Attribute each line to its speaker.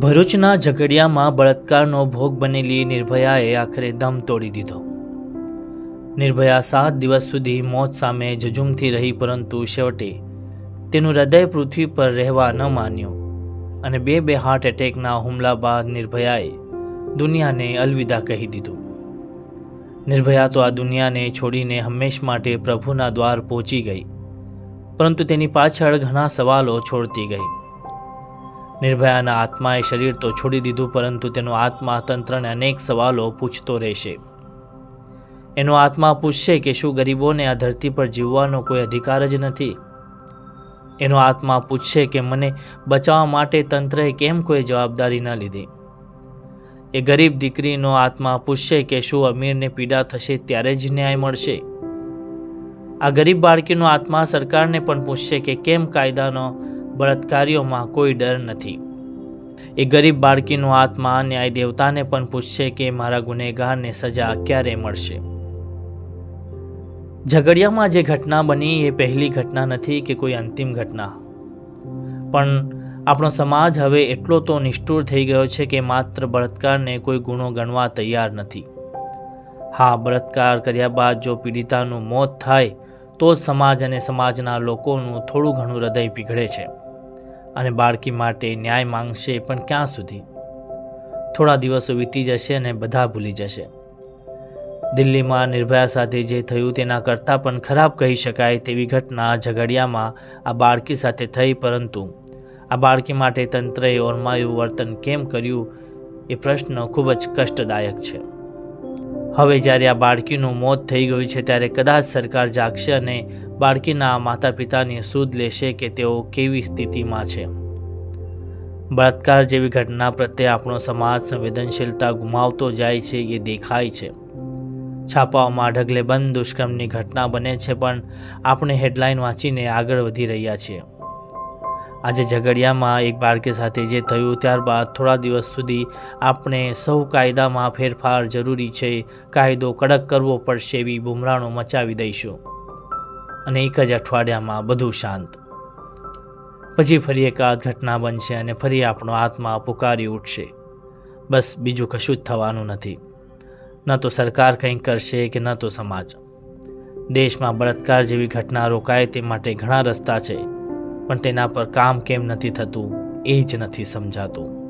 Speaker 1: ભરૂચના ઝઘડિયામાં બળાત્કારનો ભોગ બનેલી નિર્ભયાએ આખરે દમ તોડી દીધો. નિર્ભયા સાત દિવસ સુધી મોત સામે જજુમથી રહી પરંતુ છેવટે તેનું હૃદય પૃથ્વી પર રહેવા ન માન્યું અને બે બે હાર્ટ એટેકના હુમલા બાદ નિર્ભયાએ દુનિયાને અલવિદા કહી દીધું. નિર્ભયા તો આ દુનિયાને છોડીને હંમેશ માટે પ્રભુના દ્વાર પહોંચી ગઈ, પરંતુ તેની પાછળ ઘણા સવાલો છોડતી ગઈ. નિર્ભયાના આત્માએ શરીર તો છોડી દીધું, પરંતુ તેનો આત્મા તંત્રને અનેક સવાલો પૂછતો રહેશે. એનો આત્મા પૂછશે કે શું ગરીબોને આ ધરતી પર જીવવાનો કોઈ અધિકાર જ નથી? એનો આત્મા પૂછશે કે મને બચાવવા માટે તંત્રએ કેમ કોઈ જવાબદારી ન લીધી? એ ગરીબ દીકરીનો આત્મા પૂછશે કે શું અમીરને પીડા થશે ત્યારે જ ન્યાય મળશે? આ ગરીબ બાળકીનો આત્મા સરકારને પણ પૂછશે કે કેમ કાયદાનો બળાત્કારીઓમાં કોઈ ડર નથી. એ ગરીબ બાળકીનો આત્મા ન્યાય દેવતાને પણ પૂછશે કે મારા ગુનેગારને સજા ક્યારે મળશે? ઝઘડિયામાં જે ઘટના બની એ પહેલી ઘટના નથી કે કોઈ અંતિમ ઘટના. પણ આપણો સમાજ હવે એટલો તો નિષ્ઠુર થઈ ગયો છે કે માત્ર બળાત્કારને કોઈ ગુનો ગણવા તૈયાર નથી. હા, બળાત્કાર કર્યા બાદ જો પીડિતાનું મોત થાય, તો જ સમાજ અને સમાજના લોકોનું થોડું ઘણું હૃદય પીઘળે છે. અને બાળકી માટે ન્યાય માંગશે પણ ક્યાં સુધી? થોડા દિવસો વીતી જશે અને બધા ભૂલી જશે. દિલ્હીમાં નિર્ભયા સાથે જે થયું તેના કરતાં પણ ખરાબ કહી શકાય તેવી ઘટના ઝઘડિયામાં આ બાળકી સાથે થઈ, પરંતુ આ બાળકી માટે તંત્રએ ઓરમાયું વર્તન કેમ કર્યું એ પ્રશ્ન ખૂબ જ કષ્ટદાયક છે. હવે જ્યારે આ બાળકીનું મોત થઈ ગયું છે ત્યારે કદાચ સરકાર જાગશે અને બાળકીના માતા પિતાની સૂદ લેશે કે તેઓ કેવી સ્થિતિમાં છે. બળાત્કાર જેવી ઘટના પ્રત્યે આપણો સમાજ સંવેદનશીલતા ગુમાવતો જાય છે એ દેખાય છે. છાપાઓમાં ઢગલે બંધ દુષ્કર્મની ઘટના બને છે પણ આપણે હેડલાઇન વાંચીને આગળ વધી રહ્યા છીએ. આજે ઝઘડિયામાં એક બાળકી સાથે જે થયું ત્યારબાદ થોડા દિવસ સુધી આપણે સૌ કાયદામાં ફેરફાર જરૂરી છે. કાયદો કડક કરવો પડશે એવી બુમરાણો મચાવી દઈશું. અને એક જ અઠવાડિયામાં બધું શાંત. પછી ફરી એકાદ ઘટના બનશે અને ફરી આપણો આત્મા પુકારી ઉઠશે. બસ બીજું કશું જ થવાનું નથી. ન તો સરકાર કંઈક કરશે કે ન તો સમાજ. દેશમાં બળાત્કાર જેવી ઘટના રોકાય તે માટે ઘણા રસ્તા છે. પણ તેના પર કામ કેમ નથી થતું એ જ નથી સમજાતું.